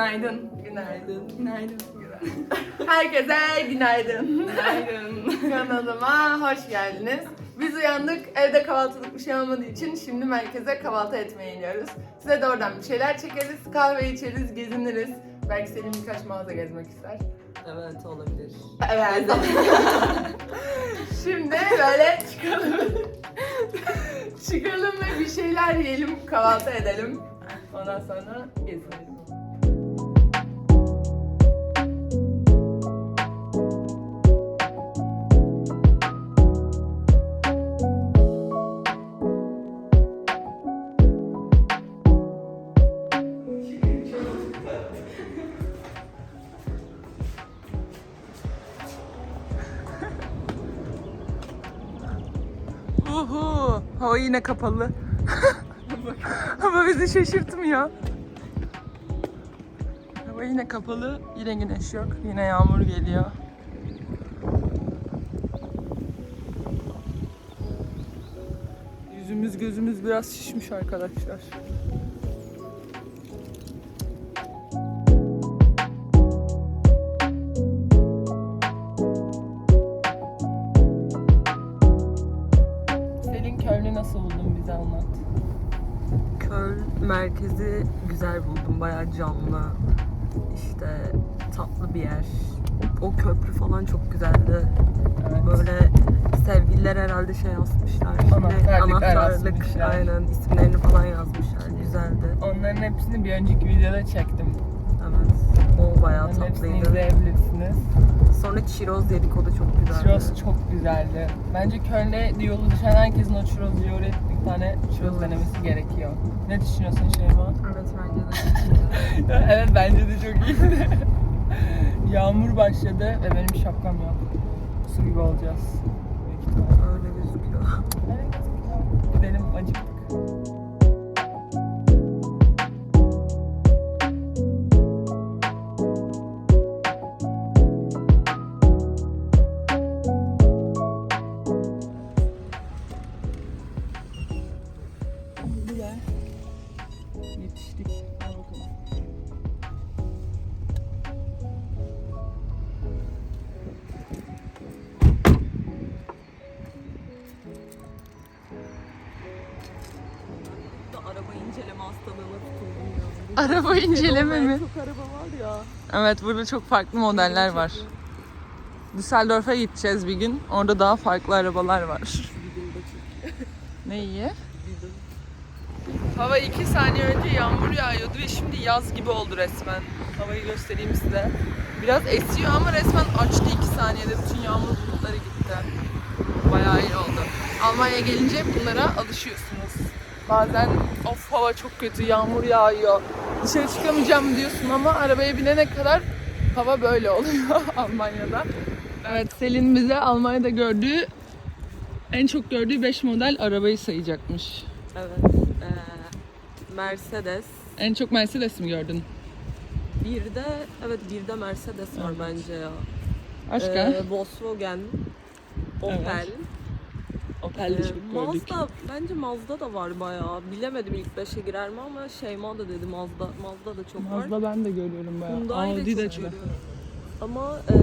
Günaydın. Günaydın. Günaydın. Herkese günaydın. Günaydın. Kanalıma hoş geldiniz. Biz uyandık, evde kahvaltılık bir şey olmadığı için şimdi merkeze kahvaltı etmeye iniyoruz. Size de oradan bir şeyler çekeriz, kahve içeriz, geziniriz. Belki Selim birkaç mağaza gezmek ister. Evet olabilir. Evet. Şimdi böyle çıkalım. çıkalım ve bir şeyler yiyelim, kahvaltı edelim. Ondan sonra gezinelim. Hava yine kapalı. Ama bizi şaşırtmıyor. Hava yine kapalı, yine güneş yok, yine yağmur geliyor. Yüzümüz gözümüz biraz şişmiş arkadaşlar. Nasıl buldun bize anlat. Köln merkezi güzel buldum. Bayağı canlı. İşte tatlı bir yer. O köprü falan çok güzeldi. Evet. Böyle sevgililer herhalde şey yazmışlar. Anahtarlıklar asmışlar. aynen isimlerini falan yazmışlar. Güzeldi. Onların hepsini bir önceki videoda çektim. Evet. O bayağı Onların hepsini tatlıydı. Sonra churros yedik o da çok güzeldi. Churros çok güzeldi. Bence Köln'e yolu düşen herkesin o churros yiyor bir tane churros denemesi gerekiyor. Ne düşünüyorsun Şeyma? Evet bence de. evet bence de çok iyiydi. Yağmur başladı ve benim şapkam yok. Su gibi olacağız. Büyük ihtimalle. Öyle gözüküyor. Gidelim acıktık. Güzel. Yetiştik. Al bakalım. Da araba inceleme hastalığına tutuldum ya. Araba inceleme mi? Çok araba var ya. Evet burada çok farklı modeller var. Düsseldorf'a gideceğiz bir gün. Orada daha farklı arabalar var. Çok Ne iyi? Hava iki saniye önce yağmur yağıyordu ve şimdi yaz gibi oldu resmen. Havayı göstereyim size. Biraz esiyor ama resmen açtı iki saniyede. Bütün yağmur bulutları gitti. Bayağı iyi oldu. Almanya gelince bunlara alışıyorsunuz. Bazen of hava çok kötü, yağmur yağıyor. Dışarı çıkamayacağım diyorsun ama arabaya binene kadar hava böyle oluyor Almanya'da. Evet Selin bize Almanya'da gördüğü en çok gördüğü 5 model arabayı sayacakmış. Evet. eee, Mercedes. En çok Mercedes mi gördün? Bir de evet bir de Mercedes var Evet. bence ya. Başka? Eee, Volkswagen. Opel. Opel de Eee, çok gördük. Mazda bence Mazda da var bayağı. Bilemedim ilk beşe girer mi ama Şeyma da dedi Mazda. Mazda da çok var. Mazda ben de görüyorum bayağı. Hyundai Audi de çok çok. görüyorum. Ama eee,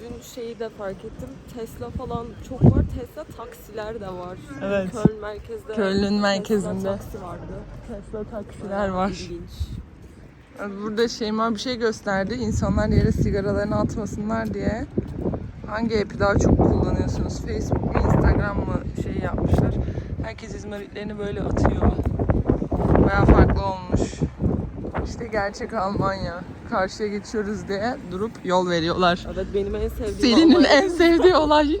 dün şeyi de fark ettim. Tesla falan çok var. Tesla taksiler de var. Evet. Köln merkezde. Köln'ün Tesla merkezinde. taksi vardı. Tesla taksiler var. ilginç. Burada Şeyma bir şey gösterdi. İnsanlar yere sigaralarını atmasınlar diye. Hangi app'i daha çok kullanıyorsunuz? Facebook mu, Instagram mı şey yapmışlar. Herkes izmaritlerini böyle atıyor. Bayağı farklı olmuş. İşte gerçek Almanya. Karşıya geçiyoruz diye durup yol veriyorlar. Evet benim en sevdiğim Selin'in en sevdiği olay.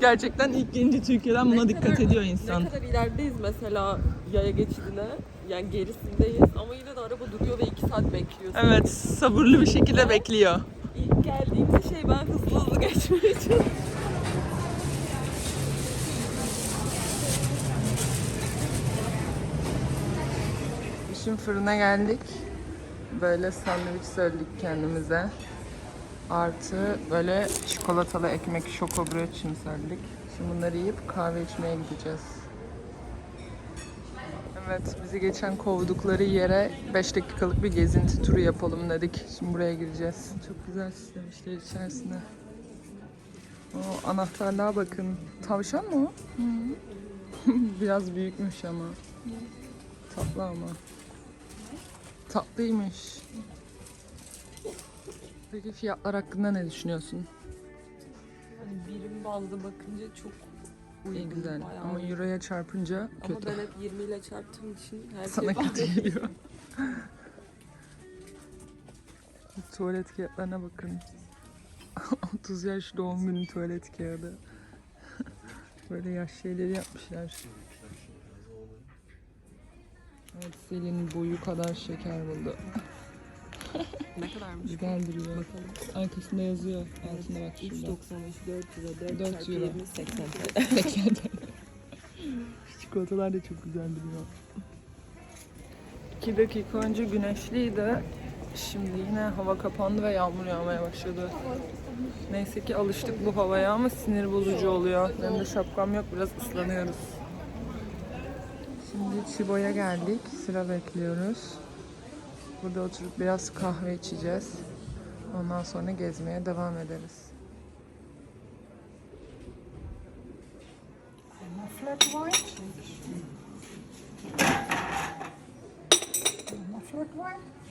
Gerçekten ilk gelince Türkiye'den buna dikkat ediyor insan. Ne kadar ilerideyiz mesela yaya geçidine. Yani gerisindeyiz ama yine de araba duruyor ve iki saat bekliyorsun. Evet, sabırlı bir şekilde bekliyor. İlk geldiğimde şey ben hızlı hızlı geçmeye çalışıyorum. Şimdi fırına geldik. Böyle sandviç söyledik kendimize. Artı böyle çikolatalı ekmek şoko brötchen söyledik. Şimdi bunları yiyip kahve içmeye gideceğiz. Evet, bizi geçen kovdukları yere 5 dakikalık bir gezinti turu yapalım dedik. Şimdi buraya gireceğiz. Çok güzel süslemişler içerisinde. O anahtarlığa bakın. Tavşan mı o? Biraz büyükmüş ama. Tatlı ama. Tatlıymış. Peki fiyatlar hakkında ne düşünüyorsun? Hani birim bazlı bakınca çok uygun. İyi güzel bayağı ama euroya çarpınca Ama kötü. ben hep 20 ile çarptığım için her Sana şey kötü geliyor. tuvalet kağıtlarına bakın. 30 yaş doğum günü tuvalet kağıdı. Böyle yaş şeyleri yapmışlar. Evet Selin boyu kadar şeker buldu. ne kadarmış? Güzel duruyor. Bakalım. Arkasında yazıyor. Altında bak 3.95 şurada. 4 lira 4, 4 çarpı euro. 20 80 TL. Çikolatalar da çok güzel duruyor. 2 dakika önce güneşliydi. Şimdi yine hava kapandı ve yağmur yağmaya başladı. Neyse ki alıştık bu havaya ama sinir bozucu oluyor. Benim de şapkam yok biraz ıslanıyoruz. Şimdi Çibo'ya geldik. Sıra bekliyoruz. Burada oturup biraz kahve içeceğiz. Ondan sonra gezmeye devam ederiz. Flat white. Flat white.